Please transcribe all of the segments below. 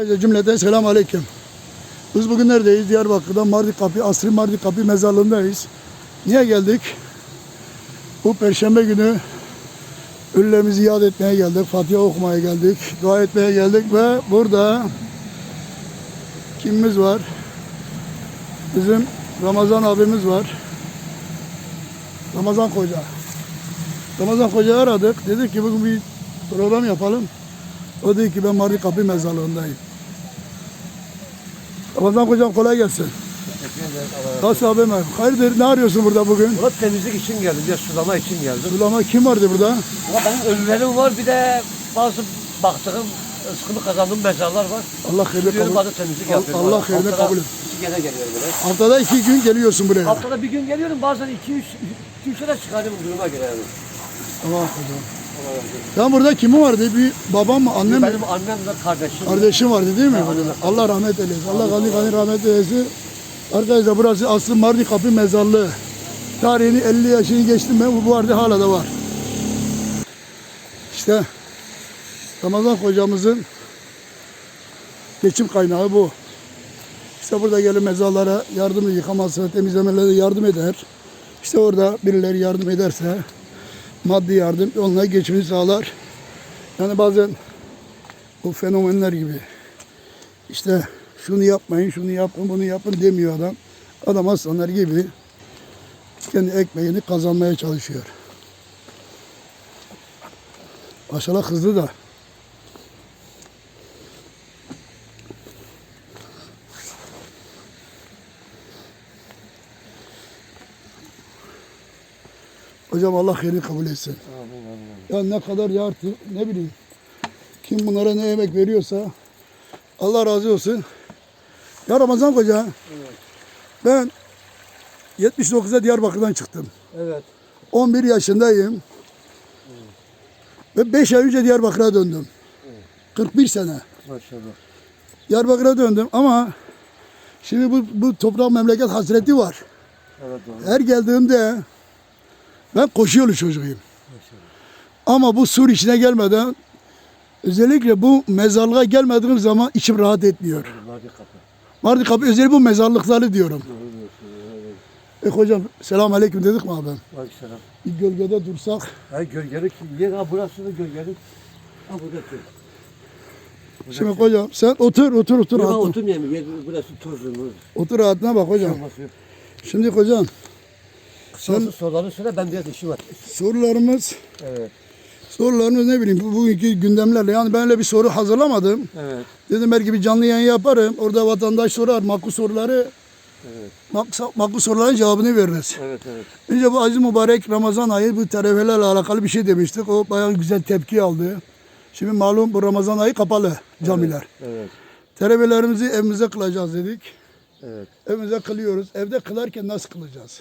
Cümleten selam aleyküm. Biz bugün neredeyiz? Diyarbakır'da Mardi Kapı, Asri Mardi Kapı mezarlığındayız. Niye geldik? Bu perşembe günü ölülerimizi yad etmeye geldik. Fatiha okumaya geldik. Dua etmeye geldik ve burada kimimiz var? Bizim Ramazan abimiz var. Ramazan Koca. Ramazan Koca'yı aradık. Dedik ki bugün bir program yapalım. O dedi ki ben Mardi Kapı mezarlığındayım. Ramazan Kocam kolay gelsin. Nasıl abim? Hayırdır ne arıyorsun burada bugün? Ulan temizlik için geldim, ya sulama için geldim. Sulama kim vardı burada? Ulan benim ölülerim var, bir de bazı baktığım, ıskını kazandığım mezarlar var. Allah hayırlı Gidiyorum kabul. bazı temizlik Al- yapıyorum. Allah Haftada hayırlı kabul et. iki kere geliyorum böyle. Haftada iki gün geliyorsun buraya. Haftada bir gün geliyorum, bazen iki, üç, iki, üçe de çıkarıyorum duruma göre yani. Allah Sen burada kimi vardı? Bir babam mı, annem mi? Benim annem ve kardeşim. Kardeşim vardı değil mi? Annem. Allah rahmet eylesin. Allah gani gani rahmet eylesin. Arkadaşlar burası aslı Mardi Kapı Mezarlığı. Tarihini 50 yaşını geçtim ben bu vardı hala da var. İşte Ramazan hocamızın geçim kaynağı bu. İşte burada gelip mezarlara yardım yıkaması, temizlemelere yardım eder. İşte orada birileri yardım ederse maddi yardım onlara geçimini sağlar. Yani bazen bu fenomenler gibi. İşte şunu yapmayın, şunu yapın, bunu yapın demiyor adam. Adam aslanlar gibi kendi ekmeğini kazanmaya çalışıyor. Maşallah hızlı da. Hocam Allah hayırlı kabul etsin. Ya ne kadar yartı ne bileyim. Kim bunlara ne emek veriyorsa Allah razı olsun. Ya Ramazan Hoca ben 79'da Diyarbakır'dan çıktım. Evet. 11 yaşındayım. Ve 5 ay önce Diyarbakır'a döndüm. 41 sene. Maşallah. Diyarbakır'a döndüm ama şimdi bu, bu toprak memleket hasreti var. Evet doğru. Her geldiğimde ben koşu yolu çocuğuyum. Ama bu sur işine gelmeden özellikle bu mezarlığa gelmediğim zaman içim rahat etmiyor. Mardi kapı. Özellikle bu mezarlıkları diyorum. E hocam selam aleyküm dedik mi abi? Aleykümselam. Bir gölgede dursak. Ha gölgelik yer ha burası da gölgelik. Ha burada köy. Şimdi hocam sen otur otur otur Yok, oturmayayım. Yer, burası tozlu. Otur rahatına bak hocam. Şimdi hocam Kısası soruları söyle ben biraz işim var. sorularımız Evet. sorularımız ne bileyim bu bugünkü gündemlerle yani ben öyle bir soru hazırlamadım. Evet. Dedim belki bir canlı yayın yaparım. Orada vatandaş sorar makul soruları Evet. mak- makul soruların cevabını veririz. Evet evet. Önce bu aziz mübarek Ramazan ayı bu teravihelerle alakalı bir şey demiştik. O bayağı güzel tepki aldı. Şimdi malum bu Ramazan ayı kapalı camiler. Evet. Teravihlerimizi evimize kılacağız dedik. Evet. Evimize kılıyoruz. Evde kılarken nasıl kılacağız?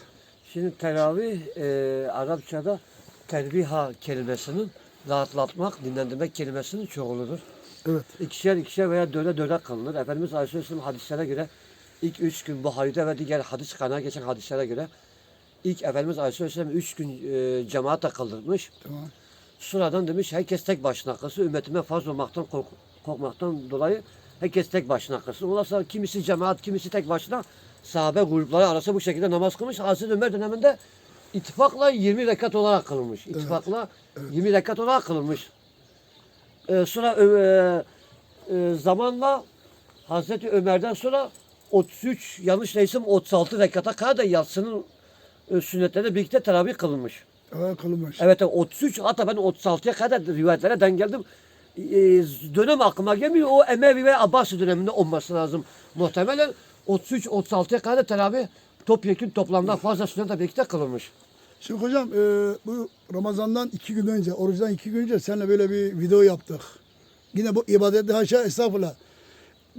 Şimdi teravih e, Arapçada terbiha kelimesinin rahatlatmak, dinlendirmek kelimesinin çoğuludur. Evet. İkişer ikişer veya döne döne kılınır. Efendimiz Aleyhisselam hadislere göre ilk üç gün Buhari'de ve diğer hadis kaynağı geçen hadislere göre ilk Efendimiz Aleyhisselam üç gün e, cemaate kıldırmış. Tamam. Sonradan demiş herkes tek başına kılsın. Ümmetime fazla olmaktan kork korkmaktan dolayı herkes tek başına kılsın. Ondan sonra kimisi cemaat, kimisi tek başına sahabe grupları arası bu şekilde namaz kılmış. Hazreti Ömer döneminde ittifakla 20 rekat olarak kılınmış. İttifakla 20 rekat olarak kılınmış. Ee, sonra e, e, zamanla Hazreti Ömer'den sonra 33 yanlış değilsem 36 rekata kadar da yatsının e, sünnetlerine birlikte teravih kılınmış. Evet kılınmış. Evet evet, 33 hatta ben 36'ya kadar rivayetlere denk geldim. Ee, dönem aklıma gelmiyor. O Emevi ve Abbasi döneminde olması lazım. Muhtemelen 33-36'ya kadar teravih topyekun toplamda fazla sünnetle birlikte kılınmış. Şimdi hocam e, bu Ramazan'dan iki gün önce, oruçtan iki gün önce seninle böyle bir video yaptık. Yine bu ibadette haşa estağfurullah.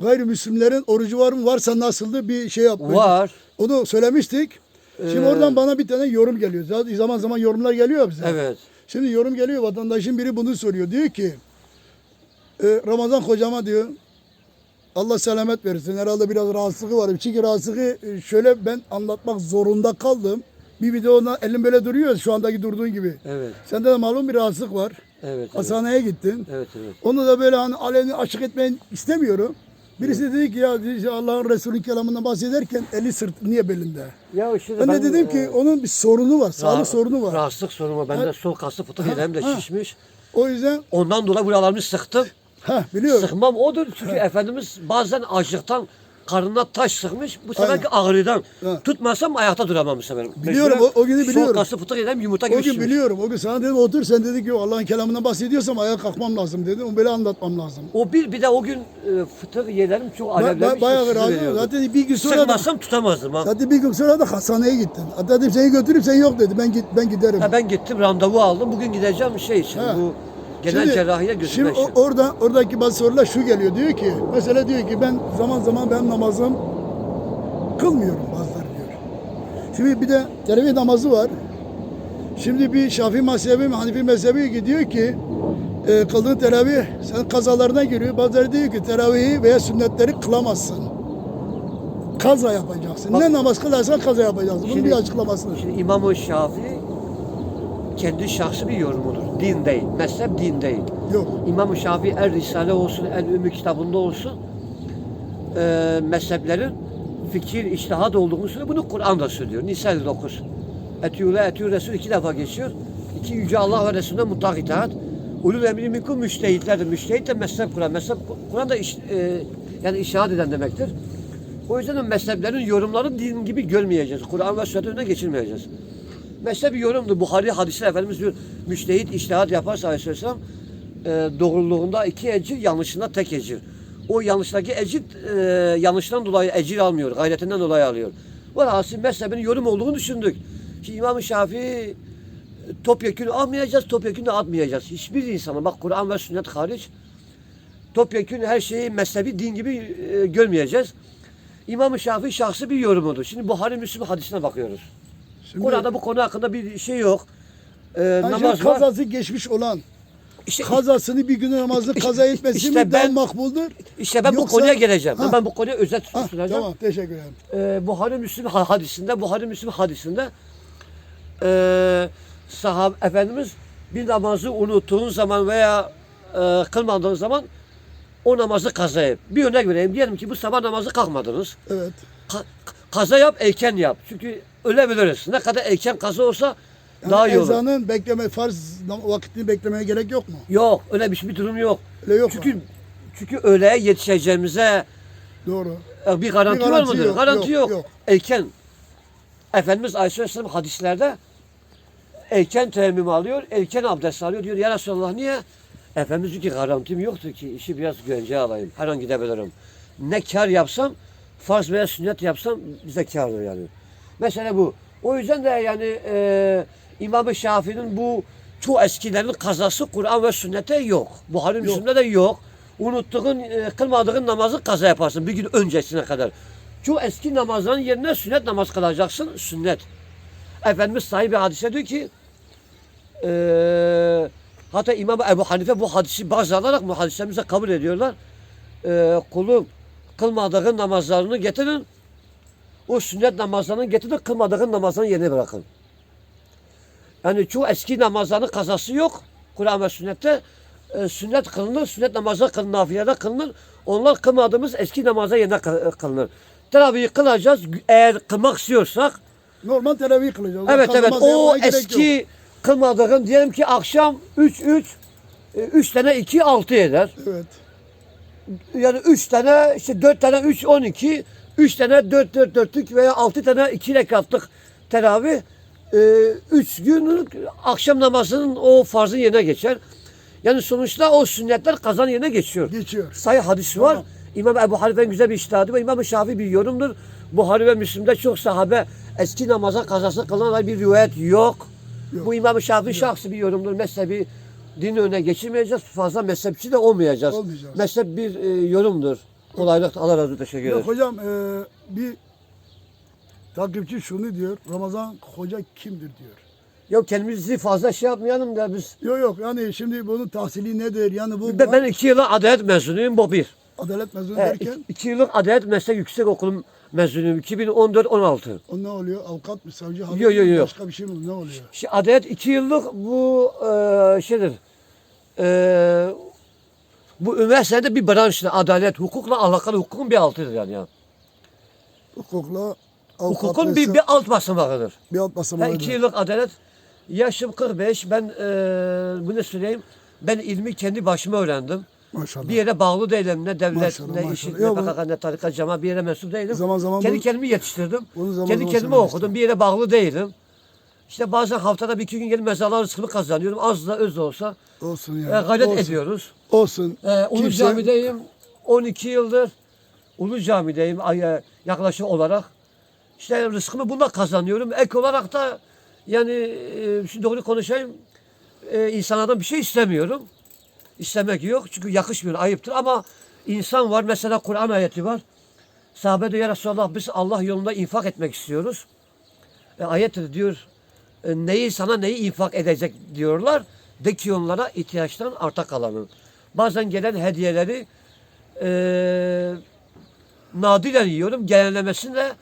Gayrimüslimlerin orucu var mı? Varsa nasıldı? Bir şey yaptık. Var. Onu söylemiştik. Şimdi Ee, oradan bana bir tane yorum geliyor. Zaten zaman zaman yorumlar geliyor bize. Evet. Şimdi yorum geliyor vatandaşın biri bunu soruyor. Diyor ki e, Ramazan hocama diyor Allah selamet versin. Herhalde biraz rahatsızlığı var. Çünkü rahatsızlığı e, şöyle ben anlatmak zorunda kaldım. Bir videoda elim böyle duruyor şu andaki durduğun gibi. Evet. Sende de malum bir rahatsızlık var. Evet. Evet. Hastaneye gittin. Evet. evet. Onu da böyle hani aleni açık etmeyi istemiyorum. Birisi dedi ki ya Allah'ın Resulü kelamından bahsederken eli sırt niye belinde? Ya şimdi Ben, de dedim ki e, onun bir sorunu var, sağlık sorunu var. Rahatsızlık sorunu var. Bende sol kaslı fıtık yerim de şişmiş. O yüzden Ondan dolayı buralarımı sıktım. Ha biliyorum. Sıkmam odur çünkü Efendimiz bazen açlıktan karnına taş sıkmış. Bu seferki ağrıdan. Ha. Tutmasam ayakta duramam bu sefer. Biliyorum, o- o günü biliyorum. Sol kaslı fıtık yedim yumurta O gibi gün şişmiş. biliyorum. O gün sana dedim otur sen dedi ki Allah'ın kelamından bahsediyorsam ayağa kalkmam lazım dedim. O böyle anlatmam lazım. O bir bir de o gün e, fıtık yerim çok Ba- alevlenmiş. ba- bayağı sızı rahat. veriyordu. Zaten bir gün sonra da, tutamazdım ha. zaten bir gün sonra da hastaneye gittin. Hatta dedim seni götürüp sen yok dedi. Ben git ben giderim. Ha, ben gittim randevu aldım. Bugün gideceğim şey için. Ha. Bu genel Şimdi- cerrahiye Şimdi götürmek için. o- orada oradaki bazı sorular şu geliyor diyor ki mesela diyor ki ben zaman zaman ben namazım kılmıyorum bazıları diyor. Şimdi bir de teravih namazı var. Şimdi bir Şafii mezhebi, Hanifi mezhebi ki diyor ki e, kıldığın teravih sen kazalarına giriyor. Bazıları diyor ki teravihi veya sünnetleri kılamazsın. Kaza yapacaksın. Bak- ne namaz kılarsan kaza yapacaksın. Bunun Şimdi- bir açıklamasını. Şimdi İmam-ı Şafii kendi şahsi bir yorumudur. Din değil. Mezhep din değil. Yok. İmam-ı Şafii El Risale olsun, El Ümmü kitabında olsun e, mezheplerin fikir, iştihat olduğunu söylüyor. Bunu Kur'an da söylüyor. Nisa 59. Etiyule, etiyü Resul iki defa geçiyor. İki Yüce Allah ve Resulüne mutlak itaat. Ulul emri minkum müştehitlerdir. Müştehit de mezhep Kur'an. Mezhep Kur'an da iş, e, yani iştihat eden demektir. O yüzden de mezheplerin yorumları din gibi görmeyeceğiz. Kur'an ve sünnet önüne geçirmeyeceğiz. Mezhep bir yorumdur. Buhari hadisi Efendimiz diyor, müştehit iştihat yaparsa Aleyhisselam e, doğruluğunda iki ecir, yanlışında tek ecir. O yanlıştaki ecir e, yanlıştan dolayı ecir almıyor, gayretinden dolayı alıyor. Velhasıl mezhebin yorum olduğunu düşündük. Şimdi İmam-ı Şafii e, topyekun almayacağız, topyekun da atmayacağız. Hiçbir insana bak Kur'an ve sünnet hariç topyekun her şeyi mezhebi din gibi e, görmeyeceğiz. İmam-ı Şafii şahsi bir yorumudur. Şimdi Buhari Müslüm hadisine bakıyoruz. Şimdi, Kur'an'da bu konu hakkında bir şey yok. Ee, namaz var. kazası geçmiş olan İşte, kazasını bir gün namazı kaza etmesi İşte mi daha ben- makbuldur? işte ben bu Yoksa- konuya geleceğim. Ha. Ben bu konuya özet Ha, sunacağım. tamam teşekkür ederim. Ee, Buhari Müslüm ha- hadisinde, Buhari Müslüm hadisinde ee, sahab Efendimiz bir namazı unuttuğun zaman veya e, kılmadığın zaman o namazı kaza. Bir örnek vereyim. Diyelim ki bu sabah namazı kalkmadınız. Evet. Ka- kaza yap, erken yap. Çünkü ölebiliriz. Ne kadar erken kaza olsa Yani daha iyi olur. ezanın bekleme farz vakitini beklemeye gerek yok mu? Yok, öyle bir, bir durum yok. Öyle yok Çünkü mu? çünkü öğleye yetişeceğimize Doğru. bir garanti, Bir garanti var mıdır? yok, garanti yok, yok, yok. Erken Efendimiz Aleyhisselam hadislerde erken teyemmüm alıyor, erken abdest alıyor. Diyor ya Resulallah niye? Efendimiz diyor ki garantim yoktur ki işi biraz güvenceye alayım. Her an gidebilirim. Ne kar yapsam, farz veya sünnet yapsam bize kârdır yani. Mesela bu. O yüzden de yani e, İmam-ı Şafii'nin bu çoğu eskilerin kazası Kur'an ve sünnete yok. Buhari Müslim'de de yok. Unuttuğun, e, kılmadığın namazı kaza yaparsın bir gün öncesine kadar. Çoğu eski namazların yerine sünnet namaz kılacaksın. Sünnet. Efendimiz sahibi hadise diyor ki e, hatta İmam Ebu Hanife bu hadisi baz alarak bu hadislerimize kabul ediyorlar. E, kulum kılmadığın namazlarını getirin. O sünnet namazlarını getirin, kılmadığın namazlarını yerine bırakın. Yani çoğu eski namazların kazası yok. Kur'an ve sünnette e, sünnet kılınır, sünnet namazı kılınır, nafilede kılınır. Onlar kılmadığımız eski namaza yerine kı- kılınır. Teravih kılacağız. Eğer kılmak istiyorsak, Normal teravih kılacağız. evet evet o eski kılmadığın diyelim ki akşam 3 3 3 tane 2 6 eder. Evet. Yani 3 tane işte 4 tane 3 12 3 tane 4 4 dörtlük veya 6 tane 2 rekatlık teravih 3 günlük akşam namazının o farzın yerine geçer. Yani sonuçta o sünnetler kazan yerine geçiyor. Geçiyor. Sayı hadisi var. Tamam. İmam Ebu Hanife'nin güzel bir iştihadı var. İmam Şafii bir yorumdur. Buhari ve Müslim'de çok sahabe eski namaza kazası kılınan bir rivayet yok. Yok. Bu İmam Şafii şahsi bir yorumdur. Mezhebi din önüne geçirmeyeceğiz. Fazla mezhepçi de olmayacağız. Olmayacağız. Mezhep bir e, yorumdur. Kolaylık Allah razı olsun. Teşekkür Yok ederim. hocam e, bir takipçi şunu diyor. Ramazan Hoca kimdir diyor. Yok kendimizi fazla şey yapmayalım da biz. Yok yok yani şimdi bunun tahsili nedir? Yani bu Ben, ben iki yıllık adalet mezunuyum. Bu bir. adalet mezunu He, derken iki, iki yıllık adalet meslek yüksek okulum mezunuyum. 2014-16. o ne oluyor? Avukat mı? Savcı? hakim Yok, yok, mi? yok. Başka bir şey mi? Ne oluyor? Şimdi adalet iki yıllık bu e, şeydir. E, Bu üniversitede bir branştır. Adalet, hukukla alakalı hukukun bir altıdır yani. ya. Hukukla Hukukun bir, bir alt basamağıdır. bir alt Ben basamağı. iki yıllık adalet, yaşım 45. Ben eee bunu söyleyeyim. Ben ilmi kendi başıma öğrendim. Maşallah. Bir yere bağlı değilim. Ne devlet, Maşallah, ne maşallah. işit, Ya ne bu- PKK, ne tarikat, cemaat bir yere mensup değilim. Zaman zaman kendi bu- kendimi yetiştirdim. Bunu zaman kendi zaman kendimi söylemiştin. okudum. Bir yere bağlı değilim. İşte bazen haftada bir iki gün gelip mezarlar rızkımı kazanıyorum. Az da öz de olsa. Olsun E, ya. gayret olsun. ediyoruz. Olsun. E, Ulu Kimse- Cami'deyim. 12 yıldır. Ulu Cami'deyim e, yaklaşık olarak. İşte rızkımı bununla kazanıyorum. Ek olarak da yani e, şimdi doğru konuşayım. E, insanlardan bir şey istemiyorum. İstemek yok çünkü yakışmıyor, ayıptır ama insan var mesela Kur'an ayeti var. Sahabe diyor ya Resulallah biz Allah yolunda infak etmek istiyoruz. E, ayet diyor e, neyi sana neyi infak edecek diyorlar. De ki onlara ihtiyaçtan arta kalanın. Bazen gelen hediyeleri e, nadiren yiyorum. Genellemesini de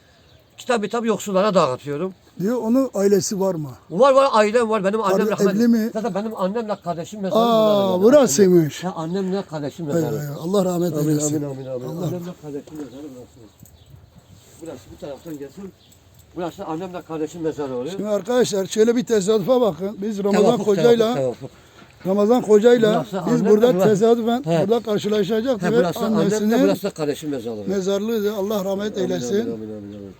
kitap kitap yoksullara dağıtıyorum. Diyor onun ailesi var mı? Var var ailem var. Benim annem Kardeş- evli mi? Zaten benim annemle kardeşim mezarı. Aa burasıymış. Ha, annemle kardeşim mezarı. Allah rahmet Amin eylesin. amin amin amin. Allah- Annemle kardeşim mezarı burası. Burası bu taraftan gelsin. Burası annemle kardeşim mezarı oluyor. Şimdi arkadaşlar şöyle bir tesadüfe bakın. Biz Ramazan Tevafuk, Hoca'yla tevafuk. Ramazan Hoca'yla Burası biz burada de burası. tesadüfen He. burada karşılaşacaktık Ha, ve burası annemle annesinin burası da kardeşim mezarı. mezarlığıydı. Allah rahmet Amin, eylesin. amin, amin, amin, amin.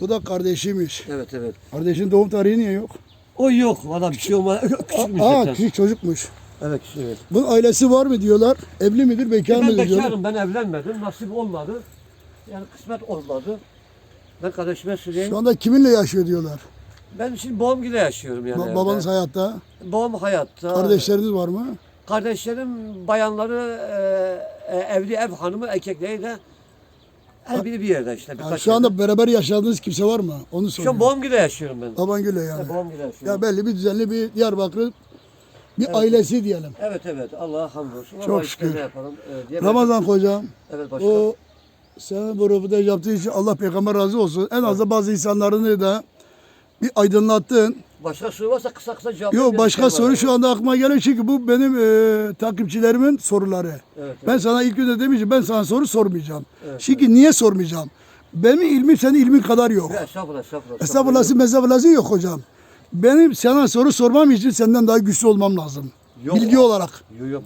Bu da kardeşiymiş. Evet evet. Kardeşin doğum tarihi niye yok? O yok valla bir şey olmaz. Küçükmüş Aa zaten. küçük çocukmuş. Evet. Evet. Bunun ailesi var mı diyorlar. Evli midir, bekar Ben mıdır diyorlar. bekarım ben evlenmedim. Nasip olmadı. Yani kısmet olmadı. Ben kardeşime söyleyeyim. Şu anda kiminle yaşıyor diyorlar. Ben şimdi babamgile yaşıyorum yani. Ba- evde. babanız hayatta. Babam hayatta. Kardeşleriniz var mı? Kardeşlerim bayanları e, e, evli ev hanımı erkekleri de her biri bir yerde işte. Yani birkaç şu yerde. anda beraber yaşadığınız kimse var mı? Onu Şu an soruyorum. babamgile yaşıyorum ben. Babangül'le yani. Evet, babamgile yaşıyorum. Ya belli bir düzenli bir Diyarbakır'ın bir ailesi diyelim. Evet evet Allah'a hamdolsun. Çok Ama işte şükür. Ne yapalım? Ee, diye Ramazan hocam Evet başka. o bu röportaj yaptığı için Allah peygamber razı olsun. En azından bazı insanlarını da bir aydınlattın. Başka soru varsa kısa kısa cevap Yok başka soru şu anda aklıma geliyor çünkü bu benim e, takipçilerimin soruları. Evet, evet. Ben sana ilk önce demiştim ben sana soru sormayacağım. Evet, çünkü niye sormayacağım? Benim ilmim senin ilmin kadar yok. Estağfurullah, estağfurullah. Estağfurullah'sı mezafelası yok hocam. Benim sana soru sormam için senden daha güçlü olmam lazım. Yok. Bilgi olarak. Yok yok.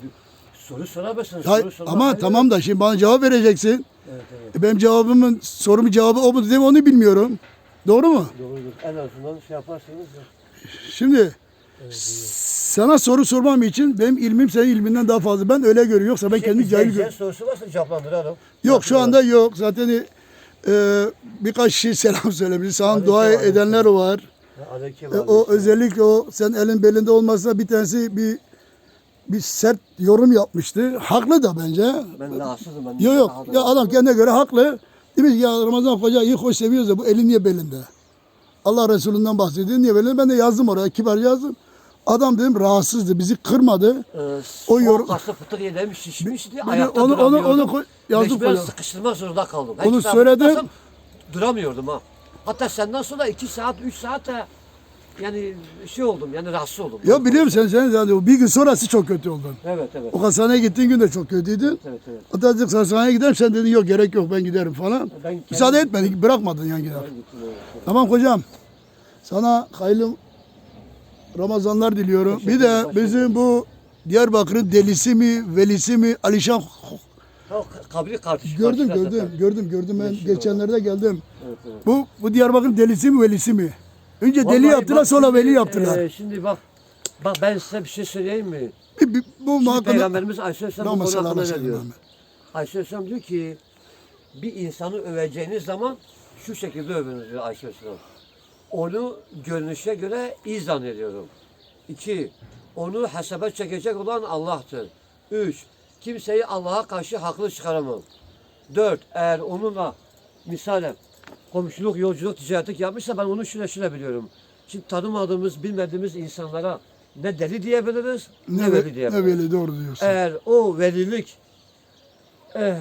Soru soramazsın. Hayır, soru sormak ama ayrı. tamam da şimdi bana cevap vereceksin. Evet evet. E, Benim cevabımın sorumun cevabı o mu değil mi onu bilmiyorum. Doğru mu? Doğrudur. En azından şey yaparsınız. da. Şimdi sana soru sormam için benim ilmim senin ilminden daha fazla. Ben öyle görüyorum. Yoksa ben kendimi Şey, cahil izleyicilerin görüyorum. sorusu varsa cevaplandıralım. Yok şu anda yok. Zaten e, birkaç kişi selam söylemiş. Sana dua edenler var. Aleyküm E, o özellikle o sen elin belinde olmasa bir tanesi bir bir sert yorum yapmıştı. Haklı da bence. Ben rahatsızım. Ben Yok yok. Ya adam kendine göre haklı. Demiş ki ya Ramazan Hoca iyi hoş seviyoruz da bu elin niye belinde? Allah Resulü'nden bahsediyor. Niye belinde? Ben de yazdım oraya. Kibar yazdım. Adam dedim rahatsızdı. Bizi kırmadı. Ee, O yorum-. Kası fıtık yedemiş, şişmişti. Bir Ayakta onu- onu- onu yazdım Mecburen sıkıştırmak zorunda kaldım. Onu Her kitap söyledim. Duramıyordum ha. Hatta senden sonra iki saat, üç saat yani şey oldum yani rahatsız oldum. Ya biliyor musun sen, sen yani bir gün sonrası çok kötü oldun. Evet evet. O hastaneye gittiğin gün de çok kötüydün. Evet evet. Hatta dedik hastaneye gidelim sen dedin yok gerek yok ben giderim falan. Ben kendim- Müsaade etmedin bırakmadın yan gider. Ben gittim, evet, evet. Tamam hocam. Sana hayırlı Ramazanlar diliyorum. Bir de bizim bu Diyarbakır'ın delisi mi, velisi mi Alişan kabri kardeşi. gördüm gördüm zaten. gördüm gördüm ben geçenlerde geldim. Evet, evet. Bu bu Diyarbakır'ın delisi mi, velisi mi? Önce deli Vallahi yaptılar bak sonra şimdi, veli yaptılar. e, şimdi bak bak ben size bir şey söyleyeyim mi? Bir- bir- bu Şimdi muhakkak Peygamberimiz Aleyhisselam bu konu hakkında ne diyor? Aleyhisselam diyor ki bir insanı öveceğiniz zaman şu şekilde övünüz diyor Aleyhisselam. Onu görünüşe göre iyi zannediyorum. İki, onu hesaba çekecek olan Allah'tır. Üç, kimseyi Allah'a karşı haklı çıkaramam. Dört, eğer onunla misalen komşuluk, yolculuk, ticaretlik yapmışsa ben onu şöyle şöyle biliyorum. Şimdi tanımadığımız, bilmediğimiz insanlara ne deli diyebiliriz, ne, ne, veli ve, diyebiliriz. ne veli doğru diyorsun. Eğer o velilik eh,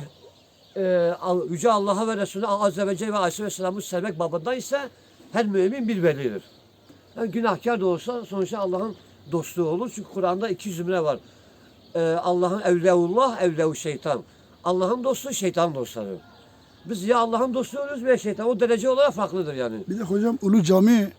Al- Yüce Allah'a ve Resulüne Azze ve Celle ve Aleyhisselam'ı sevmek babında ise her mümin bir velidir. Yani günahkar da olsa sonuçta Allah'ın dostluğu olur. Çünkü Kur'an'da iki cümle var. e, Allah'ın evleullah, evleu şeytan. Allah'ın dostu, şeytan dostları. Biz ya Allah'ın dostu oluruz veya şeytan. O derece olarak farklıdır yani. Bir de hocam Ulu Cami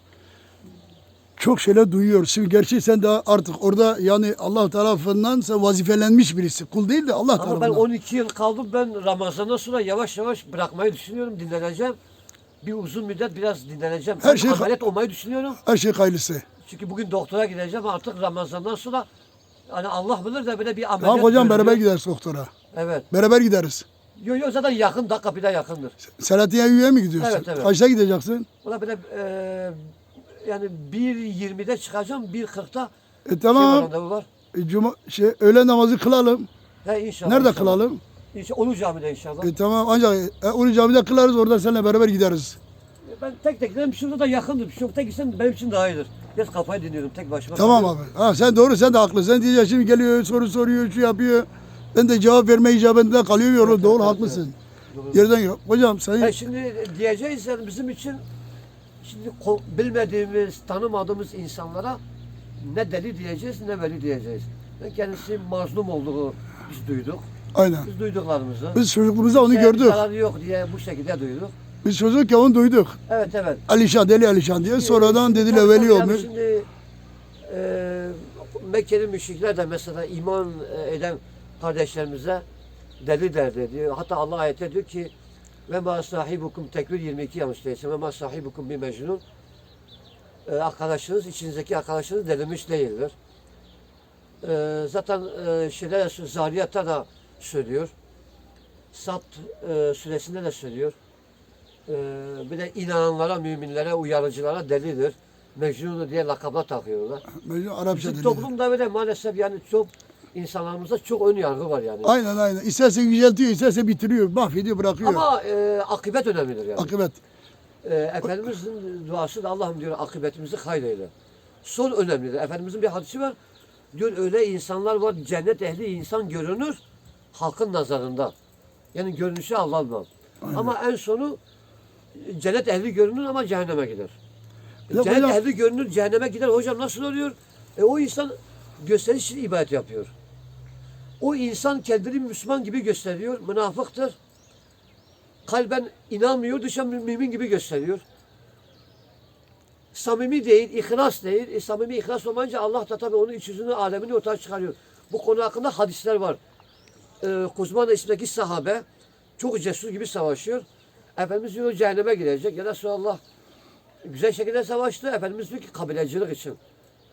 çok şeyler duyuyor. Şimdi gerçi sen de artık orada yani Allah tarafından sen vazifelenmiş birisi. Kul değil de Allah Ama ben tarafından. 12 yıl kaldım. Ben Ramazan'dan sonra yavaş yavaş bırakmayı düşünüyorum. Dinleneceğim. Bir uzun müddet biraz dinleneceğim. Her Ben şey- ameliyat olmayı düşünüyorum. Her şey hayırlısı. Çünkü bugün doktora gideceğim. Artık Ramazan'dan sonra hani Allah bilir de böyle bir ameliyat. Tamam hocam beraber gideriz doktora. Evet. Beraber gideriz. Yo yo zaten yakın. Dakika bir de yakındır. Selahattin Eyyubi'ye mi gidiyorsun? Evet, evet. Kaçta gideceksin? Da böyle e, yani 1.20'de çıkacağım. 1.40'da E şey tamam. randevu var. E, cuma, şey, öğle namazı kılalım. He inşallah. Nerede inşallah. kılalım? İnşallah. Ulu camide inşallah. E tamam ancak e, onu camide kılarız orada seninle beraber gideriz. Ben tek tek giderim. Şurada da yakındır. Şu tek gitsem benim için daha iyidir. Biraz kafayı dinliyorum tek başıma. Tamam abi. Ha, sen doğru sen de haklısın. Sen diyeceksin şimdi geliyor soru soruyor şu yapıyor. Ben de cevap verme icabında kalıyorum. Evet, doğru evet, haklısın. Doğru. Yerden yok. Hocam sen E şimdi diyeceğiz yani bizim için şimdi bilmediğimiz, tanımadığımız insanlara ne deli diyeceğiz ne veli diyeceğiz. Yani kendisi mazlum olduğu biz duyduk. aynen. Biz duyduklarımızı. Biz çocukluğumuzda onu Bize gördük. yok diye bu şekilde duyduk. Biz çocukken onu duyduk. Evet evet. Alişan, Deli Alişan diye. Sonradan dediler veli yani olmuş. Şimdi e, Mekkeli müşrikler de mesela iman e, eden kardeşlerimize deli derdi diyor. Hatta Allah ayette diyor ki ve ma sahibukum tekbir 22 yanlış değilse ve ma sahibukum bir mecnun e, arkadaşınız içinizdeki arkadaşınız delimiş değildir. E, zaten e, şeyler de- Zariyat'ta da söylüyor. Sat e, suresinde de söylüyor. E, bir de inananlara, müminlere, uyarıcılara delidir. Mecnun'u diye lakabla takıyorlar. Mecnun Arapça Bizim deli. toplumda böyle maalesef yani çok insanlarımızda çok ön yargı var yani. Aynen aynen. İsterse yüceltiyor, isterse bitiriyor, mahvediyor, bırakıyor. Ama e, akıbet önemlidir yani. Akıbet. E, Efendimizin duası da Allah'ım diyor akıbetimizi hayreyle. Son önemlidir. Efendimizin bir hadisi var. Diyor öyle insanlar var cennet ehli insan görünür halkın nazarında. Yani görünüşü aldanmam. Ama en sonu cennet ehli görünür ama cehenneme gider. Ya cennet hocam- ehli görünür cehenneme gider. Hocam nasıl oluyor? E, o insan gösteriş için ibadet yapıyor. O insan kendini Müslüman gibi gösteriyor. Münafıktır. Kalben inanmıyor, dışa mü- mümin gibi gösteriyor. Samimi değil, ihlas değil. E, samimi ihlas olmayınca Allah da tabii onun iç yüzünü, alemini ortaya çıkarıyor. Bu konu hakkında hadisler var. Ee, Kuzman ismindeki sahabe çok cesur gibi savaşıyor. Efendimiz diyor cehenneme girecek. Ya Resulallah güzel şekilde savaştı. Efendimiz diyor ki kabilecilik için.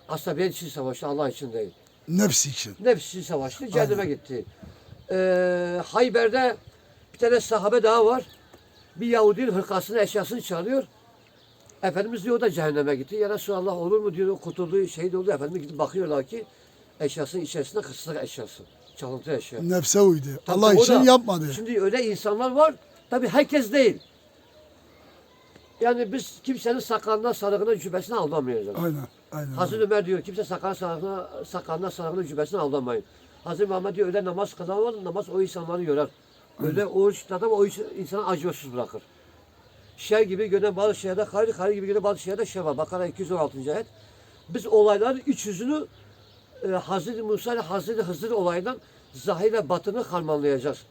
Asabiyet için savaştı, Allah için değil. Nefsi için. Nefsi savaştı, cehenneme gitti. Ee, Hayber'de bir tane sahabe daha var. Bir Yahudinin hırkasını, eşyasını çalıyor. Efendimiz diyor o da cehenneme gitti. Ya Resulallah olur mu diyor, kurtulduğu şehit oldu. Efendimiz gidip bakıyorlar ki eşyasının içerisinde hırsızlık eşyası. Çalıntı eşya. Nefse uydu. Tabii Allah için da- yapmadı. Şimdi öyle insanlar var. Tabii herkes değil. Yani biz kimsenin sakalına, sarığına, cübbesine aldanmayacağız. Aynen. Aynen. Hazreti Ömer diyor kimse sakalına, sarığına, sakalına, sarığına, cübbesine aldanmayın. Hazreti Muhammed diyor öyle namaz var, namaz o insanları yorar. Öyle oruç tutan ama o insanı acıyorsuz bırakır. Şer gibi gören bazı şeylerde hayır, hayır gibi gören bazı şeylerde şer var. Bakara 216. ayet. Biz olayların iç yüzünü e, Hazreti Musa ile Hazreti Hızır olayından zahir ve batını harmanlayacağız.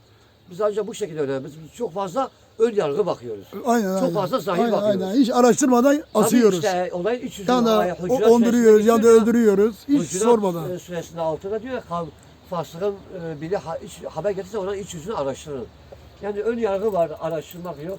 Biz ancak bu şekilde önemli. Biz çok fazla ön yargı bakıyoruz. Aynen, Çok aynen. fazla zahir aynen, bakıyoruz. Aynen. Hiç araştırmadan asıyoruz. Tabii işte olayın iç yüzünü. Yani Hucurat onduruyoruz ya da öldürüyoruz. Hiç Hucurat, sormadan. e, Suresinin altında diyor ya fasığın e, biri ha, iç, haber getirse onun iç yüzünü araştırın. Yani ön yargı var, araştırmak yok.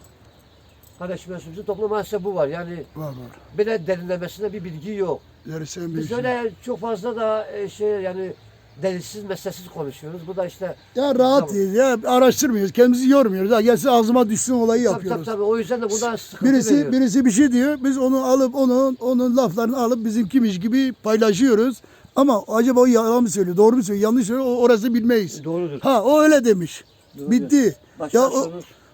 Kardeşim bizim toplum maalesef bu var. Yani Var var. böyle derinlemesine bir bilgi yok. En Biz büyük şey. öyle çok fazla da e, şey yani delilsiz meselesiz konuşuyoruz. Bu da işte Ya rahat Tamam. değil ya araştırmıyoruz. Kendimizi yormuyoruz. Ha, gelsin ağzıma düşsün olayı tabii, tabii, yapıyoruz. tabii, o yüzden de buradan sıkıntı Birisi veriyor. birisi bir şey diyor. Biz onu alıp onun onun laflarını alıp bizimkiymiş gibi paylaşıyoruz. Ama acaba o yalan mı söylüyor, doğru mu söylüyor, yanlış söylüyor, o orası bilmeyiz. Doğrudur. Ha o öyle demiş. Doğru. Bitti. Başka ya o,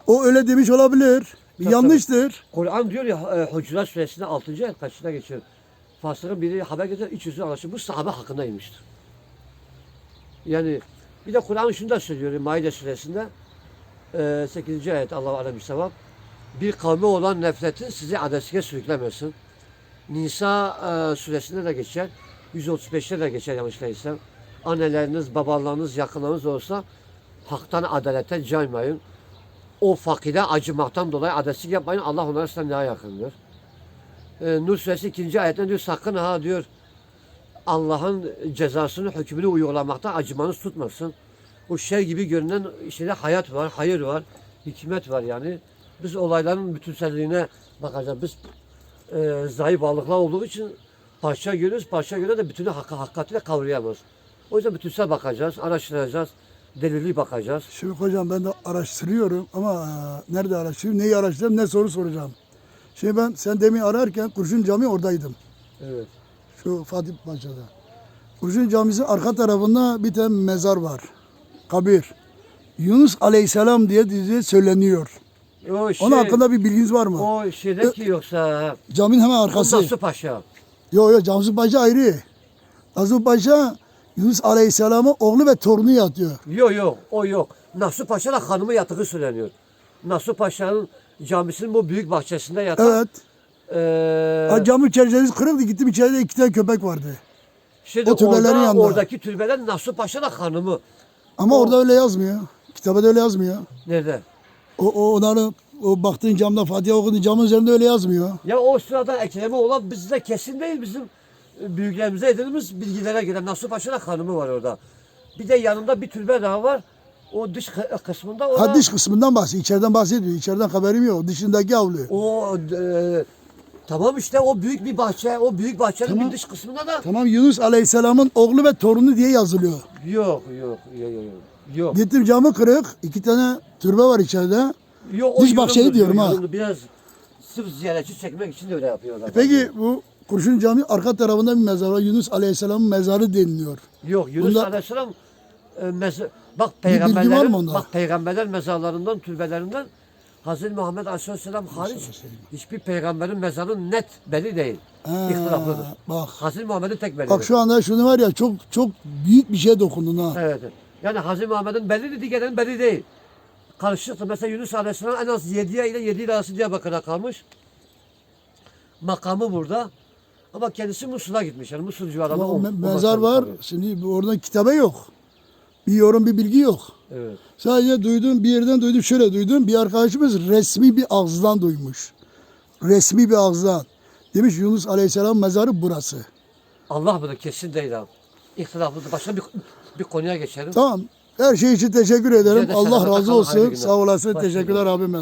o öyle demiş olabilir. Bir Tabii, yanlıştır. Kur'an diyor ya e, Hucurat Suresi'nde 6. ayet kaçına geçiyor. Fasığın biri haber getirir, iç yüzünü araştırır. Bu sahabe hakkında inmiştir. Yani bir de Kur'an şunu da söylüyor Maide Suresi'nde e, 8. ayet Allah alem sevap. Bir kavme olan nefretin sizi adesine sürüklemesin. Nisa e, suresinde de geçer. 135'te de geçer yanlış değilsem. anneleriniz, babalarınız, yakınlarınız olsa haktan adalete caymayın. O fakire acımaktan dolayı adaletsizlik yapmayın. Allah onlara size daha yakındır. Ee, Nur suresi ikinci ayetten diyor sakın ha diyor Allah'ın cezasını, hükmünü uygulamakta acımanız tutmasın. O şey gibi görünen şeyde hayat var, hayır var, hikmet var yani. Biz olayların bütünselliğine bakacağız. Biz e, zayıf varlıklar olduğu için parça görüyoruz. Parça göre de bütünü hak hakikatiyle kavrayamaz. O yüzden bütünsel bakacağız, araştıracağız, delili bakacağız. Şimdi hocam ben de araştırıyorum ama e, nerede araştırıyorum, neyi araştırıyorum, ne soru soracağım. Şimdi ben sen demin ararken Kurşun Cami oradaydım. Evet. Şu Fatih Paşa'da. Kurşun Camisi'nin arka tarafında bir tane mezar var. Kabir. Yunus Aleyhisselam diye diye söyleniyor. O şey, Onun hakkında bir bilginiz var mı? o şeydeki yoksa Caminin hemen arkası. Nasuh Paşa. Yok yok Camisi Paşa ayrı. Nasuh Paşa Yunus Aleyhisselam'ın oğlu ve torunu yatıyor. Yok yok o yok. Nasuh Paşa da hanımı yatığı söyleniyor. Nasuh Paşa'nın camisinin bu büyük bahçesinde yatan Evet. Eee Ha, cami çerçevesi kırıldı. Gittim içeride iki tane köpek vardı. Şimdi O türbelerin orada, yanında. oradaki türbeler Nasuh Paşa da hanımı. Ama O- orada öyle yazmıyor. Kitaba da öyle yazmıyor. Nerede? O, o onların o baktığın camda Fatiha okuduğun camın üzerinde öyle yazmıyor. Ya o sıradan ekleme olan bizde kesin değil bizim e, büyüklerimize edindiğimiz bilgilere göre Nasuh Paşa'nın hanımı var orada. Bir de yanında bir türbe daha var. O dış kı- kısmında o Ha dış kısmından bahsediyor. İçeriden bahsediyor. İçeriden haberim yok. Dışındaki avlu. o e, tamam işte o büyük bir bahçe, o büyük bahçenin Tamam. bir dış kısmında da Tamam Yunus Aleyhisselam'ın oğlu ve torunu diye yazılıyor. yok yok yok yok. Yok. Gittim camı kırık. iki tane türbe var içeride. Yok, Dış bahçeyi yorumdur, diyorum ha. yorumdur. Biraz sırf ziyaretçi çekmek için de öyle yapıyorlar. Peki bu Kurşun Cami arka tarafında bir mezar var. Yunus Aleyhisselam'ın mezarı deniliyor. Yok Yunus Bunda- Aleyhisselam e, mez- bak bilgi var mı peygamberlerin onda? bak peygamberler mezarlarından türbelerinden Hazreti Muhammed Aleyhisselam hariç hiçbir peygamberin mezarı net belli değil. Ha, İhtilaflıdır. bak. Hazreti Muhammed'in tek belli. Bak şu anda şunu var ya çok çok büyük bir şeye dokundun ha. Evet. evet. Yani Hazreti Muhammed'in belli diğerinin belli değil. Karışıktır. Mesela Yunus Aleyhisselam en az 7 ile 7 yıl arası Diyarbakır'da kalmış. Makamı burada. Ama kendisi Musul'a gitmiş. Yani Musul civarında. Mezar var. kalıyor. Şimdi orada kitabe yok. Bir yorum bir bilgi yok. Evet. Sadece duydum bir yerden duydum şöyle duydum. Bir arkadaşımız resmi bir ağızdan duymuş. Resmi bir ağızdan. Demiş Yunus Aleyhisselam mezarı burası. Allah bilir kesin değil abi. İhtilaflıdır. Başka bir, bir konuya geçelim. Tamam. Her şey için teşekkür ederim. Allah razı olsun. Sağ olasın. Teşekkürler abim benim.